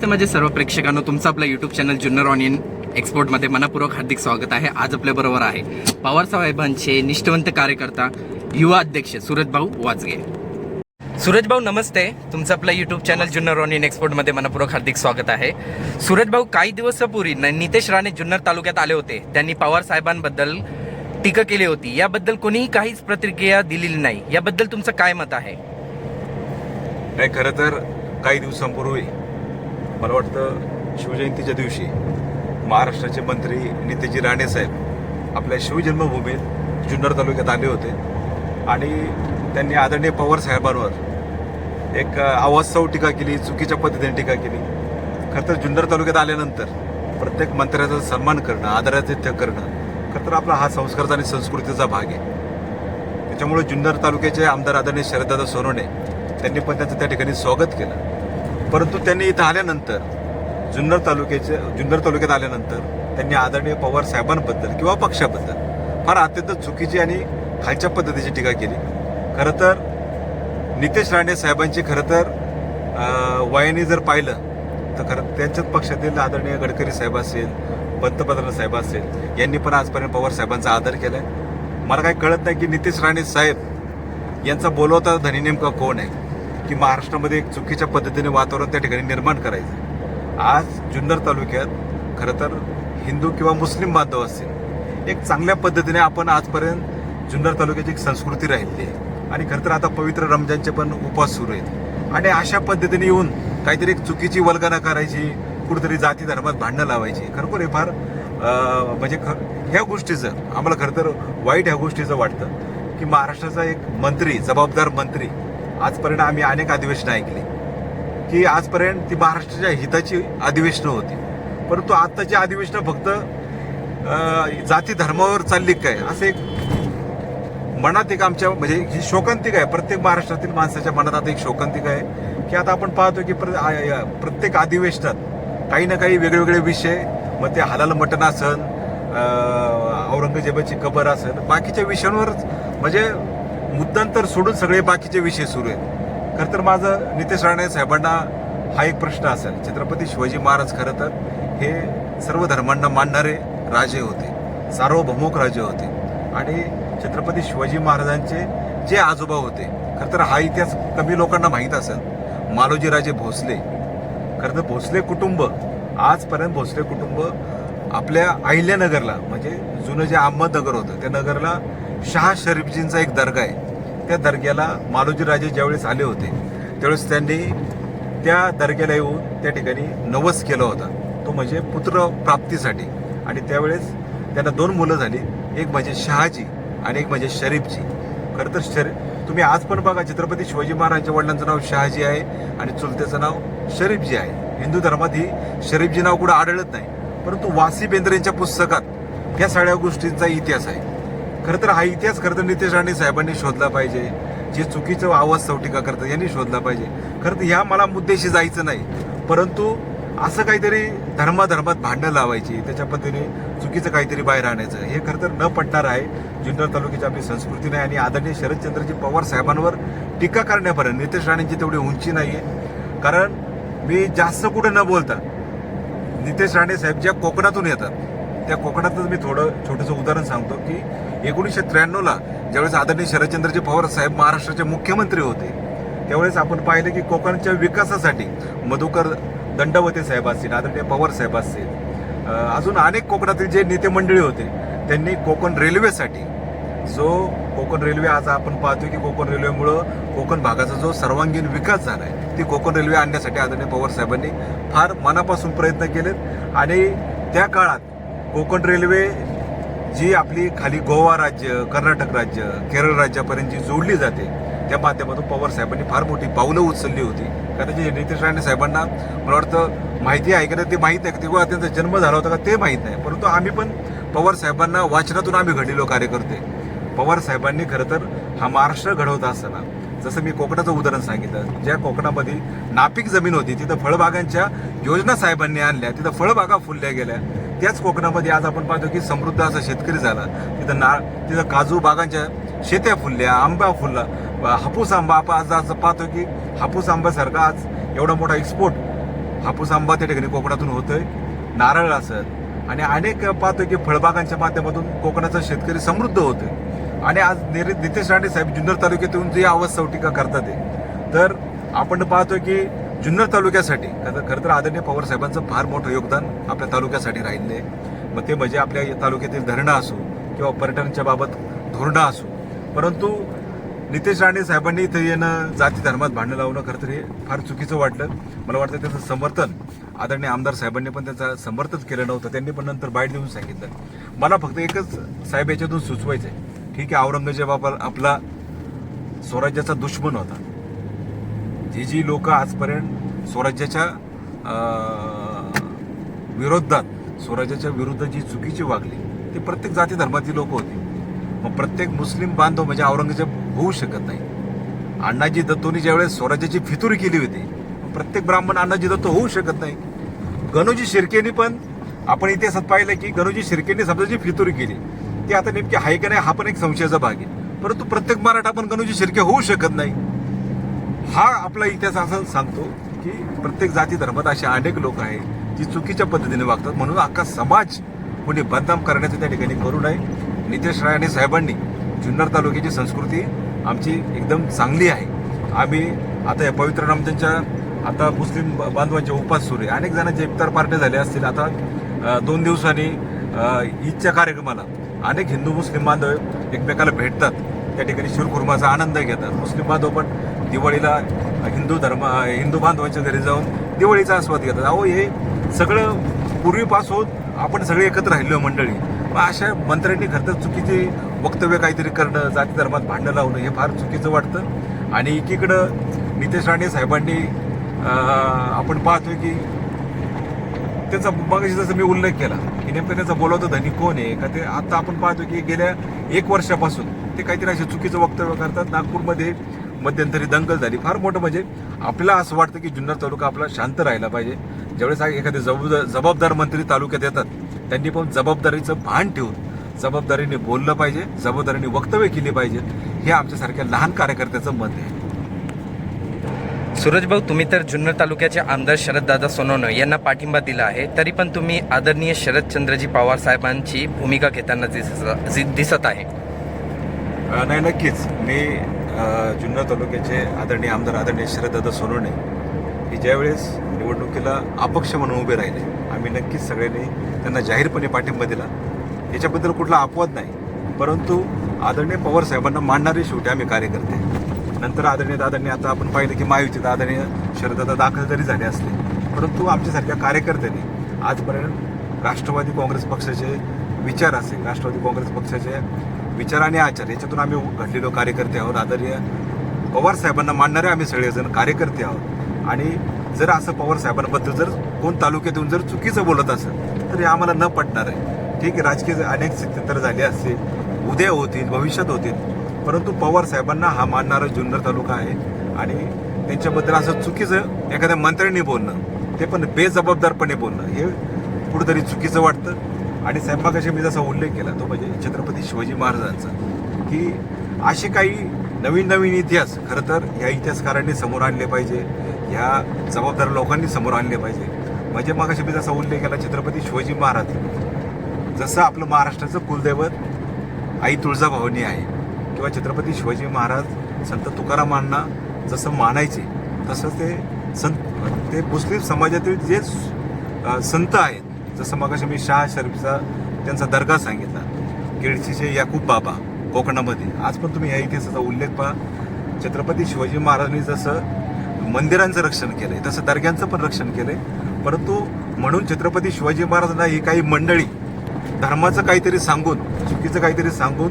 नमस्ते माझे सर्व प्रेक्षकांनो तुमचं आपलं युट्यूब चॅनल जुन्नर ऑनियन एक्सपोर्टमध्ये मनापूर्वक हार्दिक स्वागत आहे. आज आपल्या बरोबर आहे पवार साहेबांचे निष्ठवंत कार्यकर्ता युवा अध्यक्ष सूरज भाऊ वाजगे. सूरजभाऊ नमस्ते. तुमचं आपलं युट्यूब चॅनल जुन्नर ऑनियन एक्सपोर्टमध्ये मनापूर्वक हार्दिक स्वागत आहे. सूरज भाऊ काही दिवसापूर्वी नितेश राणे जुन्नर तालुक्यात आले होते. त्यांनी पवार साहेबांबद्दल टीका केली होती. याबद्दल कोणीही काहीच प्रतिक्रिया दिलेली नाही. याबद्दल तुमचं काय मत आहे? नाही खरं तर काही दिवसांपूर्वी मला वाटतं शिवजयंतीच्या दिवशी महाराष्ट्राचे मंत्री नितेजी राणे साहेब आपल्या शिवजन्मभूमीत जुन्नर तालुक्यात आले होते. आणि त्यांनी आदरणीय पवार साहेबांवर एक आवाजसाव टीका केली चुकीच्या पद्धतीने टीका केली. खरं तर जुन्नर तालुक्यात आल्यानंतर प्रत्येक मंत्र्याचा सन्मान करणं आदरातिथ्य करणं खरं तर आपला हा संस्काराचा आणि संस्कृतीचा भाग आहे. त्याच्यामुळे जुन्नर तालुक्याचे आमदार आदरणीय शरददादा सोनवणे त्यांनी पण त्यांचं त्या ठिकाणी स्वागत केलं. परंतु त्यांनी इथं आल्यानंतर जुन्नर तालुक्याचे जुन्नर तालुक्यात आल्यानंतर त्यांनी आदरणीय पवार साहेबांबद्दल किंवा पक्षाबद्दल फार अत्यंत चुकीची आणि खालच्या पद्धतीची टीका केली. खरं तर नितेश राणे साहेबांची खरं तर वयाने जर पाहिलं तर खरं त्यांच्याच पक्षातील आदरणीय गडकरी साहेब असेल पंतप्रधान साहेब असेल यांनी पण आजपर्यंत पवार साहेबांचा आदर केला आहे मला काही कळत नाही की नितेश राणे साहेब यांचा बोलवता धनी नेमका कोण आहे? की महाराष्ट्रामध्ये एक चुकीच्या पद्धतीने वातावरण त्या ठिकाणी निर्माण करायचं. आज जुन्नर तालुक्यात खरं तर हिंदू किंवा मुस्लिम बांधव असतील एक चांगल्या पद्धतीने आपण आजपर्यंत जुन्नर तालुक्याची एक संस्कृती राहिली आहे. आणि खरं तर आता पवित्र रमजानचे पण उपवास सुरू आहेत. आणि अशा पद्धतीने येऊन काहीतरी एक चुकीची वल्गना करायची कुठेतरी जाती धर्मात भांडणं लावायची खरोखर हे फार म्हणजे ख ह्या गोष्टीचं आम्हाला खरं तर वाईट ह्या गोष्टीचं वाटतं. की महाराष्ट्राचा एक मंत्री जबाबदार मंत्री आजपर्यंत आम्ही अनेक अधिवेशनं ऐकली. की आजपर्यंत ती महाराष्ट्राच्या हिताची अधिवेशनं होती. परंतु आत्ताची अधिवेशनं फक्त जाती धर्मावर चालली काय? असं एक मनात एक आमच्या म्हणजे ही शोकांतिक आहे. प्रत्येक महाराष्ट्रातील माणसाच्या मनात आता एक शोकांतिक आहे. की आता आपण पाहतो की प्रत्येक अधिवेशनात काही ना काही वेगवेगळे विषय मग ते हलाल मटण असन औरंगजेबाची कबर असेल बाकीच्या विषयांवर म्हणजे मुद्दांतर सोडून सगळे बाकीचे विषय सुरू आहेत. खरं तर माझं नितेश राणे साहेबांना हा एक प्रश्न असेल छत्रपती शिवाजी महाराज खरं तर हे सर्व धर्मांना मानणारे राजे होते सार्वभौमुक राजे होते. आणि छत्रपती शिवाजी महाराजांचे जे आजोबा होते खरं तर हा इतिहास कमी लोकांना माहीत असेल. मालोजी राजे भोसले खरं तर भोसले कुटुंब आजपर्यंत भोसले कुटुंब आपल्या अहिल्यानगरला म्हणजे जुनं जे अहमदनगर होतं त्या नगरला शहा शरीफजींचा एक दर्गा आहे. त्या दर्ग्याला मालोजीराजे ज्यावेळेस आले होते त्यावेळेस त्यांनी त्या दर्ग्याला येऊन त्या ठिकाणी नवस केला होता. तो म्हणजे पुत्र प्राप्तीसाठी. आणि त्यावेळेस त्यांना दोन मुलं झाली एक म्हणजे शहाजी आणि एक म्हणजे शरीफजी. खरं तर शरी तुम्ही आज पण बघा छत्रपती शिवाजी महाराजांच्या वडिलांचं नाव शहाजी आहे आणि चुलत्याचं नाव शरीफजी आहे. हिंदू धर्मात ही शरीफजी नाव कुठं आढळत नाही. परंतु वासी बेंद्रेंच्या पुस्तकात या सगळ्या गोष्टींचा इतिहास आहे. खरं तर हा इतिहास खरं तर नितेश राणे साहेबांनी शोधला पाहिजे. जे चुकीचं आवाज सवटिका करतात यांनी शोधला पाहिजे. खरं तर ह्या मला मुद्द्याशी जायचं नाही. परंतु असं काहीतरी धर्माधर्मात भांडणं लावायची त्याच्या पद्धतीने चुकीचं काहीतरी बाहेर आणायचं हे खरं तर न पटणार आहे. जुन्नर तालुक्याची आपली संस्कृती नाही आणि आदरणीय शरदचंद्रजी पवार साहेबांवर टीका करण्यापर्यंत नितेश राणेंची तेवढी उंची नाही आहे कारण मी जास्त कुठं न बोलता नितेश राणे साहेब ज्या कोकणातून येतात त्या कोकणातच मी थोडं छोटंसं उदाहरण सांगतो की एकोणीसशे त्र्याण्णवला ज्यावेळेस आदरणीय शरदचंद्रजी पवार साहेब महाराष्ट्राचे मुख्यमंत्री होते त्यावेळेस आपण पाहिलं की कोकणच्या विकासासाठी मधुकर दंडवते साहेब असतील आदरणीय पवार साहेब असतील. अजून अनेक कोकणातील जे नेते मंडळी होते त्यांनी कोकण रेल्वेसाठी जो कोकण रेल्वे आज आपण पाहतो की कोकण रेल्वेमुळं कोकण भागाचा जो सर्वांगीण विकास झाला आहे ती कोकण रेल्वे आणण्यासाठी आदरणीय पवार साहेबांनी फार मनापासून प्रयत्न केलेत. आणि त्या काळात कोकण रेल्वे जी आपली खाली गोवा राज्य कर्नाटक राज्य केरळ राज्यापर्यंत जी जोडली जाते त्या माध्यमातून पवार साहेबांनी फार मोठी पावलं उचलली होती. कारण जे नितेश राणे साहेबांना मला वाटतं माहिती आहे का ते माहीत नाही किंवा त्यांचा जन्म झाला होता का ते माहीत नाही. परंतु आम्ही पण पवार साहेबांना वाचनातून आम्ही घडलेलो कार्यकर्ते. पवार साहेबांनी खरं तर हा महाराष्ट्र घडवत असताना जसं मी कोकणाचं उदाहरण सांगितलं ज्या कोकणामध्ये नापीक जमीन होती तिथं फळबागांच्या योजना साहेबांनी आणल्या तिथं फळबागा फुलल्या गेल्या. त्याच कोकणामध्ये आज आपण पाहतो की समृद्ध असा शेतकरी झाला. तिथं ना तिथं काजू बागांच्या शेत्या फुलल्या आंबा फुलला. हापूस आंबा आपण आज आज पाहतो की हापूस आंब्यासारखा आज एवढा मोठा एक्सपोर्ट हापूस आंबा त्या ठिकाणी कोकणातून होतोय. नारळ असत आणि अनेक पाहतो की फळबागांच्या माध्यमातून कोकणाचा शेतकरी समृद्ध होतोय. आणि आज निर- नितेश राणे साहेब जुन्नर तालुक्यातून जी आवाज टीका करतात आहे तर आपण पाहतोय की जुन्नर तालुक्यासाठी खरं खरं तर आदरणीय पवार साहेबांचं फार मोठं योगदान आपल्या तालुक्यासाठी राहिलं आहे. मग ते म्हणजे आपल्या तालुक्यातील धरणं असो किंवा पर्यटनाच्या बाबत धोरणं असो. परंतु नितेश राणे साहेबांनी इथे येणं जाती धर्मात भांडणं लावणं खरं तर हे फार चुकीचं वाटलं. मला वाटतं त्याचं समर्थन आदरणीय आमदार साहेबांनी पण त्याचं समर्थन केलं नव्हतं. त्यांनी पण नंतर बाईट देऊन सांगितलं. मला फक्त एकच साहेब याच्यातून सुचवायचं आहे ठीक आहे औरंगजेब आपला स्वराज्याचा दुश्मन होता. जी जी लोक आजपर्यंत स्वराज्याच्या विरोधात स्वराज्याच्या विरुद्ध जी चुकीची वागली ती प्रत्येक जाती धर्मातील लोक होती. मग प्रत्येक मुस्लिम बांधव म्हणजे औरंगजेब होऊ शकत नाही. अण्णाजी दत्तोनी ज्यावेळेस स्वराज्याची फितुरी केली होती प्रत्येक ब्राह्मण अण्णाजी दत्त होऊ शकत नाही. गणोजी शिर्केनी पण आपण इतिहासात पाहिलं की गणोजी शिर्केनी समजा जी फितुरी केली. ती आता नेमकी आहे का नाही हा पण एक संशयाचा भाग आहे. परंतु प्रत्येक मराठा पण गणोजी शिर्के होऊ शकत नाही. हा आपला इतिहास असं सांगतो की प्रत्येक जाती धर्मात असे अनेक लोक आहेत जी चुकीच्या पद्धतीने वागतात. म्हणून अख्खा समाज कोणी बदनाम करण्याचं त्या ठिकाणी करू नये. नितेश राय आणि साहेबांनी जुन्नर तालुक्याची संस्कृती आमची एकदम चांगली आहे. आम्ही आता या पवित्र रमजानच्या आता मुस्लिम बांधवांचे उपास सुरू आहे. अनेक जणांचे इफ्तार पार्ट्या झाल्या असतील. आता दोन दिवसांनी ईदच्या कार्यक्रमाला अनेक हिंदू मुस्लिम बांधव एकमेकाला भेटतात. त्या ठिकाणी शिरखुर्माचा आनंद घेतात. मुस्लिम बांधव पण दिवाळीला हिंदू धर्म हिंदू बांधवांच्या घरी जाऊन दिवाळीचा आस्वाद घेतात. अहो हे सगळं पूर्वीपासून आपण सगळे एकत्र राहिलो मंडळी. मग अशा मंत्र्यांनी खरं तर चुकीचे वक्तव्य काहीतरी करणं जाती धर्मात भांडणं लावणं हे फार चुकीचं वाटतं. आणि एकीकडं नितेश राणे साहेबांनी आपण पाहतोय की त्याचा मगाशी जसं मी उल्लेख केला की नेमकं त्याचा बोलावतं धनी कोण आहे? का ते आता आपण पाहतो की गेल्या एक वर्षापासून ते काहीतरी असे चुकीचं वक्तव्य करतात. नागपूरमध्ये मध्यंतरी दंगल झाली. फार मोठं म्हणजे आपल्याला असं वाटतं की जुन्नर तालुका आपला शांत राहिला पाहिजे. ज्यावेळेस एखादे जबाबदार जबाबदार मंत्री तालुक्यात येतात त्यांनी पण जबाबदारीचं भान ठेवून जबाबदारीने बोललं पाहिजे जबाबदारीने वक्तव्य केली पाहिजेत हे आमच्यासारख्या लहान कार्यकर्त्याचं मत आहे. सूरज भाऊ तुम्ही तर जुन्नर तालुक्याचे आमदार शरददादा सोनवणे यांना पाठिंबा दिला आहे तरी पण तुम्ही आदरणीय शरदचंद्रजी पवार साहेबांची भूमिका घेताना दिसत आहे. नाही नक्कीच. मी जुन्नर तालुक्याचे आदरणीय आमदार आदरणीय शरददादा सोनवणे हे ज्यावेळेस निवडणुकीला अपक्ष म्हणून उभे राहिले आम्ही नक्कीच सगळ्यांनी त्यांना जाहीरपणे पाठिंबा दिला. याच्याबद्दल कुठला अपवाद नाही परंतु आदरणीय पवार साहेबांना मांडणारे शेवटी आम्ही कार्यकर्ते. नंतर आदरणीय दादांनी आता आपण पाहिलं की महायुतीत आदरणीय शरददादा दाखल जरी झाले असले परंतु आमच्यासारख्या कार्यकर्त्यांनी आजपर्यंत राष्ट्रवादी काँग्रेस पक्षाचे विचार असेल राष्ट्रवादी काँग्रेस पक्षाचे विचार आणि आचार याच्यातून आम्ही घडलेलो कार्यकर्ते आहोत. आदरणीय पवार साहेबांना मानणारे आम्ही सगळेजण कार्यकर्ते आहोत. आणि जर असं पवार साहेबांबद्दल जर कोण तालुक्यातून जर चुकीचं बोलत असेल तर हे आम्हाला न पटणार आहे. ठीक आहे राजकीय अनेक स्थित्यंतर झाले असतील उद्या होतील भविष्यात होतील. परंतु पवार साहेबांना हा मानणारा जुन्नर तालुका आहे. आणि त्यांच्याबद्दल असं चुकीचं एखाद्या मंत्र्यांनी बोलणं ते पण बेजबाबदारपणे बोलणं हे कुठंतरी चुकीचं वाटतं. आणि स्वयंपाकाशी मी जसा उल्लेख केला तो म्हणजे छत्रपती शिवाजी महाराजांचा की असे काही नवीन नवीन इतिहास खरं तर ह्या इतिहासकारांनी समोर आणले पाहिजे ह्या जबाबदार लोकांनी समोर आणले पाहिजे. म्हणजे मग मी जसा उल्लेख केला छत्रपती शिवाजी महाराज जसं आपलं महाराष्ट्राचं कुलदैवत आई तुळजाभवानी आहे किंवा छत्रपती शिवाजी महाराज संत तुकारामांना जसं मानायचे तसं ते संत ते मुस्लिम समाजातील जे संत आहेत जसं मग मी शाह शरीफचा त्यांचा दर्गा सांगितला. केळशीचे याकूब बाबा कोकणामध्ये. आज पण तुम्ही या इतिहासाचा उल्लेख पहा. छत्रपती शिवाजी महाराजांनी जसं मंदिरांचं रक्षण केलंय तसं दर्ग्यांचं पण रक्षण केलंय. परंतु म्हणून छत्रपती शिवाजी महाराजांना ही काही मंडळी धर्माचं काहीतरी सांगून चुकीचं काहीतरी सांगून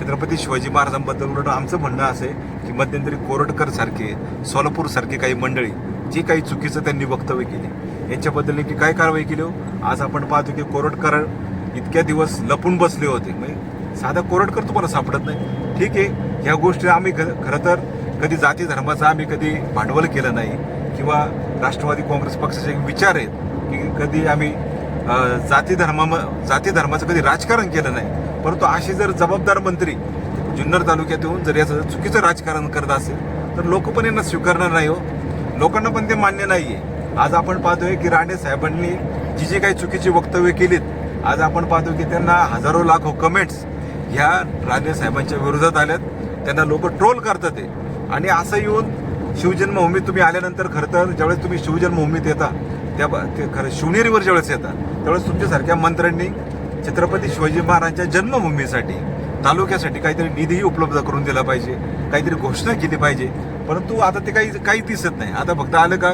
छत्रपती शिवाजी महाराजांबद्दल उलट आमचं म्हणणं असं आहे की मध्यंतरी कोरटकर सारखे सोलापूर सारखी काही मंडळी जी काही चुकीचं त्यांनी वक्तव्य केले यांच्याबद्दल नेमकी काय कारवाई केली हो? आज आपण पाहतो की कोरटकर इतक्या दिवस लपून बसले होते. म्हणजे साधा कोरटकर तुम्हाला सापडत नाही. ठीक आहे ह्या गोष्टी आम्ही ख- खरं तर कधी जाती धर्माचं आम्ही कधी भांडवल केलं नाही. किंवा राष्ट्रवादी काँग्रेस पक्षाचे विचार आहेत की कधी आम्ही जाती धर्मा जाती धर्माचं कधी राजकारण केलं नाही. परंतु अशी जर जबाबदार मंत्री जुन्नर तालुक्यात येऊन जर याचं चुकीचं राजकारण करत असेल तर लोक पण यांना स्वीकारणार नाही हो. लोकांना पण ते मान्य नाही आहे आज आपण पाहतोय की राणे साहेबांनी जी जी काही चुकीची वक्तव्य केलीत आज आपण पाहतो की त्यांना हजारो लाखो कमेंट्स ह्या राणे साहेबांच्या विरोधात आल्यात. त्यांना लोक ट्रोल करतात ते आणि असं येऊन शिवजन्मभूमीत तुम्ही आल्यानंतर खरं तर ज्यावेळेस तुम्ही शिवजन्मभूमीत येता त्या ते खरं शिवनेरीवर ज्यावेळेस येता त्यावेळेस तुमच्यासारख्या मंत्र्यांनी छत्रपती शिवाजी महाराजांच्या जन्मभूमीसाठी तालुक्यासाठी काहीतरी निधीही उपलब्ध करून दिला पाहिजे काहीतरी घोषणा केली पाहिजे. परंतु आता ते काही काही दिसत नाही. आता फक्त आलं का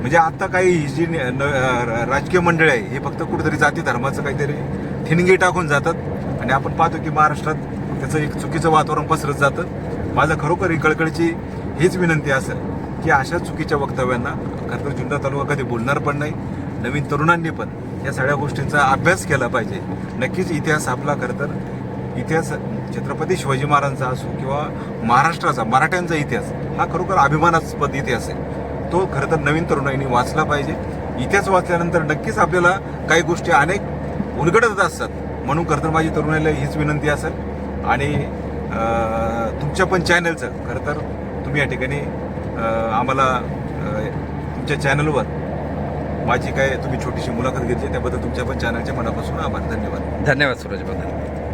म्हणजे आता काही ही जी न- राजकीय मंडळ आहे हे फक्त कुठेतरी जाती धर्माचं काहीतरी ठिणगी टाकून जातात. आणि आपण पाहतो की महाराष्ट्रात त्याचं एक चुकीचं वातावरण पसरत जातं. माझं खरोखर ही कळकळीची हीच विनंती असेल की अशा चुकीच्या वक्तव्यांना खरं तर जुन्नर तालुका कधी बोलणार पण नाही नवीन तरुणांनी पण या सगळ्या गोष्टींचा अभ्यास केला पाहिजे. नक्कीच इतिहास आपला खरं तर इतिहास छत्रपती शिवाजी महाराजांचा असो किंवा महाराष्ट्राचा मराठ्यांचा इतिहास हा खरोखर अभिमानास्पद इतिहास आहे. तो खरं तर नवीन तरुणाईने वाचला पाहिजे. इतिहास वाचल्यानंतर नक्कीच आपल्याला काही गोष्टी अनेक उलगडत असतात. म्हणून खरं तर माझी तरुणाईला हीच विनंती असेल. आणि तुमच्या पण चॅनलचं खरं तर तुम्ही या ठिकाणी आम्हाला तुमच्या चॅनलवर माझी काय तुम्ही छोटीशी मुलाखत घेतली त्याबद्दल तुमच्या पण चॅनलच्या मनापासून आभार धन्यवाद. धन्यवाद सूरज धन्यवाद